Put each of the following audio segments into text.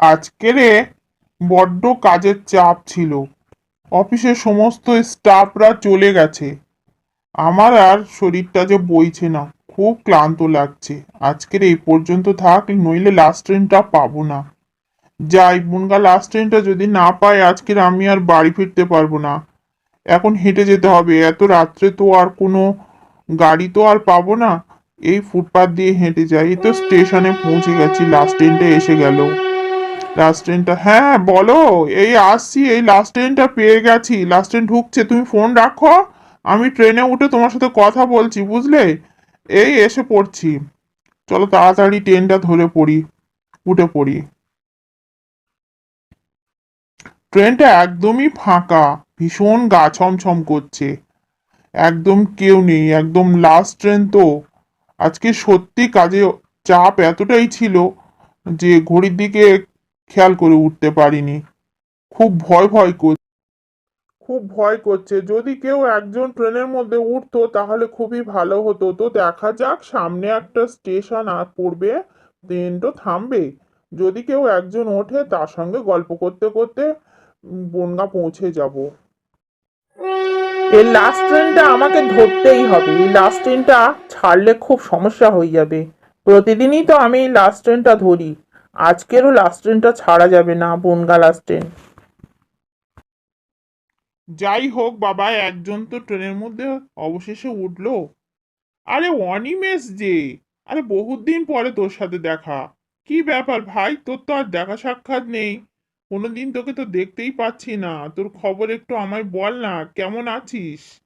আজকেরে বড্ড কাজের চাপ ছিল। অফিসের সমস্ত স্টাফরা চলে গেছে। আমার আর শরীরটা যে বইছে না, খুব ক্লান্ত লাগছে। আজকের এই পর্যন্ত থাক, নইলে লাস্ট ট্রেনটা পাবো না। যাই বুনগা লাস্ট ট্রেনটা যদি না পাই আজকের আমি আর বাড়ি ফিরতে পারব না। এখন হেঁটে যেতে হবে। এত রাত্রে তো আর কোনো গাড়ি তো আর পাবো না। এই ফুটপাথ দিয়ে হেঁটে যাই। তো স্টেশনে পৌঁছে গেছি। লাস্ট ট্রেনটা এসে গেল। লাস্ট ট্রেনটা হ্যাঁ বলো, এই আসছি, এই লাস্ট ট্রেনটা পেয়ে গেছি লাস্ট ট্রেন ঢুকছে, তুমি ফোন রাখো, আমি ট্রেনে উঠে তোমার সাথে কথা বলছি, বুঝলে? এই এসে পড়ছি, চলো তাড়াতাড়ি ট্রেনটা ধরে পড়ি, উঠে পড়ি। ট্রেনটা একদমই ফাঁকা, ভীষণ গা ছমছম করছে, একদম কেউ নেই, একদম লাস্ট ট্রেন তো, আজকে সত্যি কাজে চাপ এতটাই ছিল যে ঘড়ির দিকে খেয়াল করে উঠতে পারিনি। খুব ভয় ভয় করছে খুব ভয় করছে। যদি কেউ একজন ট্রেনের মধ্যে উঠতো তাহলে খুবই ভালো হতো। তো দেখা যাক সামনে একটা স্টেশন আর পড়বে ট্রেনটা থামবে। যদি কেউ একজন ওঠে তার সঙ্গে গল্প করতে করতে বনগা পৌঁছে যাব। এই লাস্ট ট্রেনটা আমাকে ধরতেই হবে। এই লাস্ট ট্রেনটা ছাড়লে খুব সমস্যা হয়ে যাবে। প্রতিদিনই তো আমি এই লাস্ট ট্রেনটা ধরি। আজকেরও লাস্ট ট্রেনটা ছাড়া যাবে না বনগা লাস্ট ট্রেন যাই হোক বাবা একজন তো ট্রেনের মধ্যে অবশেষে উঠল। আরে অনিমেষ যে আরে বহুত দিন পরে তোর সাথে দেখা। কি ব্যাপার ভাই তোর তো আর দেখা সাক্ষাৎ নেই। কোনোদিন তোকে তো দেখতেই পাচ্ছি না। তোর খবর একটু আমায় বল না কেমন আছিস?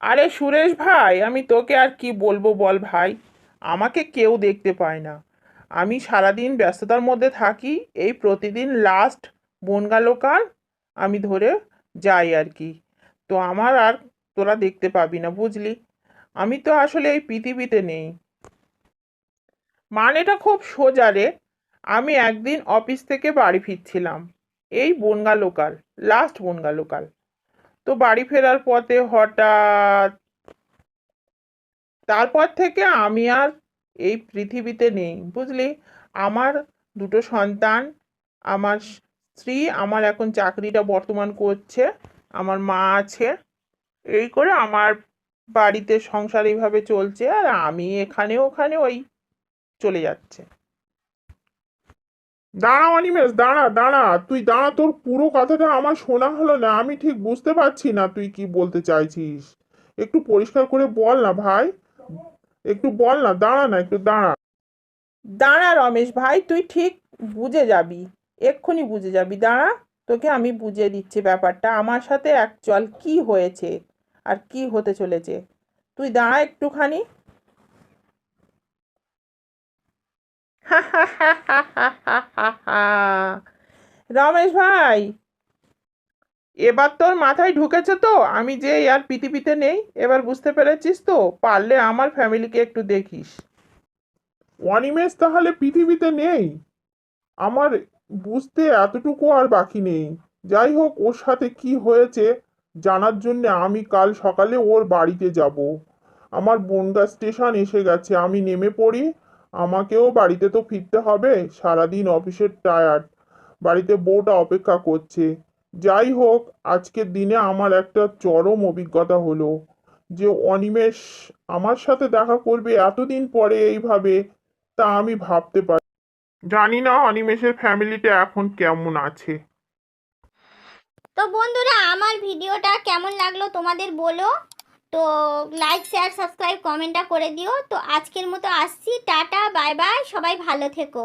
আরে সুরেশ ভাই আমি তোকে আর কি বলব বল ভাই? আমাকে কেউ দেখতে পায় না। আমি সারাদিন ব্যস্ততার মধ্যে থাকি, এই প্রতিদিন লাস্ট বনগা লোকাল আমি ধরে যাই আর কি। তো আমার আর তোরা দেখতে পাবি না, বুঝলি? আমি তো আসলে এই পৃথিবীতে নেই। মানেটা খুব সোজা রে। আমি একদিন অফিস থেকে বাড়ি ফিরছিলাম, এই Bangaon local last Bangaon local তো বাড়ি ফেরার পথে হঠাৎ, তারপর থেকে আমি আর এই পৃথিবীতে নেই। বুঝলি? আমার দুটো সন্তান, আমার স্ত্রী, আমার এখন চাকরিটা বর্তমান করছে, আমার মা আছে। এই করে আমার বাড়িতে সংসার এইভাবে চলছে আর আমি এখানে ওখানে ওই চলে যাচ্ছে। দাঁড়া অনিমেষ, দাঁড়া দাঁড়া। তুই দাঁড়া, তোর পুরো কথাটা আমার শোনা হলো না। আমি ঠিক বুঝতে পারছি না তুই কি বলতে চাইছিস। একটু পরিষ্কার করে বল না ভাই। একটু বল না, দাঁড়া না, একটু দাঁড়া। দাঁড়া রমেশ ভাই, তুই ঠিক বুঝে যাবি, এক্ষুনি বুঝে যাবি, দাঁড়া। তোকে আমি বুঝিয়ে দিচ্ছি ব্যাপারটা, আমার সাথে অ্যাকচুয়াল কি হয়েছে আর কি হতে চলেছে। তুই দাঁড়া একটুখানি। রমেশ ভাই এবার তোর মাথায় ঢুকেছে তো? আমি যে আর পৃথিবীতে নেই, এবার বুঝতে পেরেছিস তো? পারলে আমার ফ্যামিলিকে একটু দেখিস। অনিমেষ তাহলে পৃথিবীতে নেই? আমার বুঝতে এতটুকু আর বাকি নেই। যাই হোক, ওর সাথে কি হয়েছে জানার জন্য আমি কাল সকালে ওর বাড়িতে যাব। আমার বনগা স্টেশন এসে গেছে। আমি নেমে পড়ি। আমাকেও বাড়িতে তো ফিরতে হবে। সারাদিন অফিসের টায়ার্ড বাড়িতে বউটা অপেক্ষা করছে। যাই হোক আজকের দিনে আমার একটা চরম অভিজ্ঞতা হলো যে অনিমেষ আমার সাথে দেখা করবে এতদিন পরে এইভাবে, তা আমি ভাবতে পারি জানি না অনিমেষের ফ্যামিলিটা এখন কেমন আছে। তো বন্ধুরা, আমার ভিডিওটা কেমন লাগল তোমাদের বলো। তো লাইক শেয়ার সাবস্ক্রাইব কমেন্টটা করে দিও। তো আজকের মতো আসছি, টাটা বাই বাই সবাই ভালো থেকো।